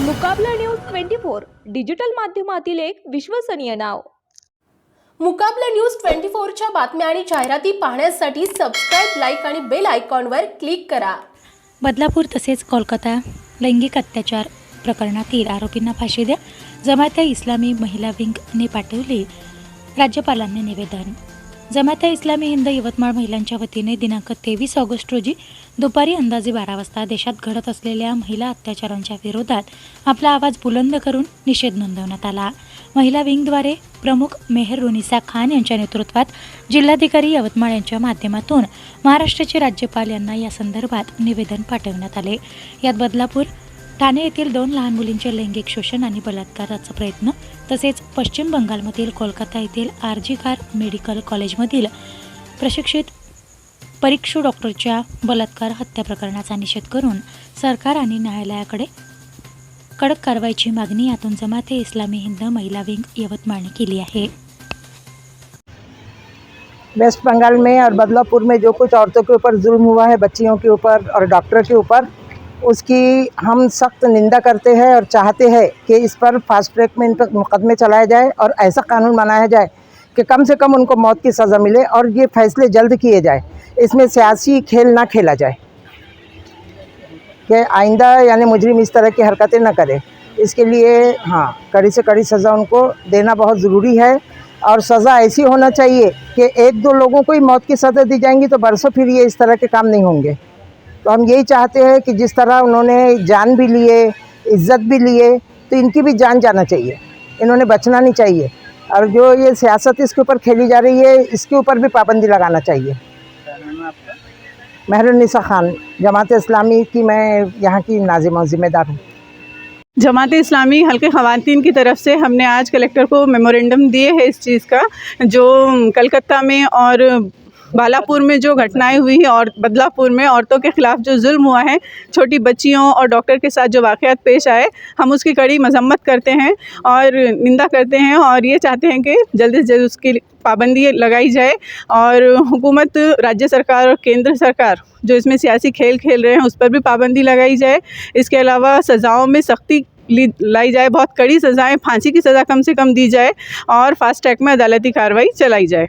मुकाबला news twenty four digital माध्यमातील एक विश्वसनीय नाव. मुकाबला न्यूज ट्वेंटी फोरच्या बातम्या आणि जाहिराती पाहण्यासाठी सबस्क्राईब लाईक आणि बेल आयकॉनवर क्लिक करा. बदलापूर तसेच कोलकाता लैंगिक अत्याचार प्रकरणातील आरोपींना फाशी द्या. जमात्या इस्लामी महिला विंगने पाठवले राज्यपालांनी निवेदन. जमात्या इस्लामी हिंद यवतमाळ महिलांच्या वतीने दिनांक तेवीस ऑगस्ट रोजी दुपारी अंदाजे बारा वाजता देशात घडत असलेल्या महिला अत्याचारांच्या विरोधात आपला आवाज बुलंद करून निषेध नोंदवण्यात आला. महिला विंगद्वारे प्रमुख मेहर रुनिसा खान यांच्या नेतृत्वात जिल्हाधिकारी यवतमाळ यांच्या माध्यमातून महाराष्ट्राचे राज्यपाल यांना या संदर्भात निवेदन पाठवण्यात आले. यात बदलापूर ठाणे येथील दोन लहान मुलींचे लैंगिक शोषण आणि बलात्काराचा प्रयत्न तसेच पश्चिम बंगालमधील कोलकाता येथील आर जी कार मेडिकल कॉलेजमधील प्रशिक्षित परीक्षू डॉक्टरच्या बलात्कार हत्या प्रकरणाचा निषेध करून सरकार आणि न्यायालयाकडे कडक कारवाईची मागणी यातून जमाते इस्लामी हिंद महिला विंग यवतमाळने केली आहे. वेस्ट बंगाल में और बदलापुर में जो कुछ औरतों के ऊपर जुल्म हुआ है बच्चियों के ऊपर और डॉक्टर के ऊपर उसकी हम सख्त निंदा करते हैं और चाहते हैं कि इस पर फास्ट ट्रैक में इन पर मुकदमे चलाए जाए और ऐसा कानून बनाया जाए कि कम से कम उनको मौत की सज़ा मिले और ये फैसले जल्द किए जाए। इसमें सियासी खेल ना खेला जाए। कि आइंदा यानी मुजरिम इस तरह की हरकतें ना करें। इसके लिए हाँ कड़ी से कड़ी सज़ा उनको देना बहुत ज़रूरी है और सज़ा ऐसी होना चाहिए कि एक दो लोगों को ही मौत की सज़ा दी जाएँगी तो बरसों फिर ये इस तरह के काम नहीं होंगे। तो हम यही चाहते हैं कि जिस तरह उन्होंने जान भी लिए, इज़्ज़त भी लिए तो इनकी भी जान जाना चाहिए। इन्होंने बचना नहीं चाहिए। और जो ये सियासत इसके ऊपर खेली जा रही है, इसके ऊपर भी पाबंदी लगाना चाहिए। महरुनिसा खान, जमात इस्लामी की मैं यहाँ की नाजिम और ज़िम्मेदार हूँ। जमात इस्लामी हल्के ख़वातीन की तरफ़ से हमने आज कलेक्टर को मेमोरेंडम दिए है इस चीज़ का, जो कलकत्ता में और बालापुर में जो घटनाएँ हुई हैं और बदलापुर में औरतों के ख़िलाफ़ जो जुल्म हुआ है, छोटी बच्चियों और डॉक्टर के साथ जो वाक़यात पेश आए, हम उसकी कड़ी मजम्मत करते हैं और निंदा करते हैं और ये चाहते हैं कि जल्दी से जल्द उसकी पाबंदी लगाई जाए और हुकूमत, राज्य सरकार और केंद्र सरकार जो इसमें सियासी खेल खेल रहे हैं उस पर भी पाबंदी लगाई जाए। इसके अलावा सज़ाओं में सख्ती लाई जाए, बहुत कड़ी सज़ाएँ, फांसी की सज़ा कम से कम दी जाए और फास्ट ट्रैक में अदालती कार्रवाई चलाई जाए।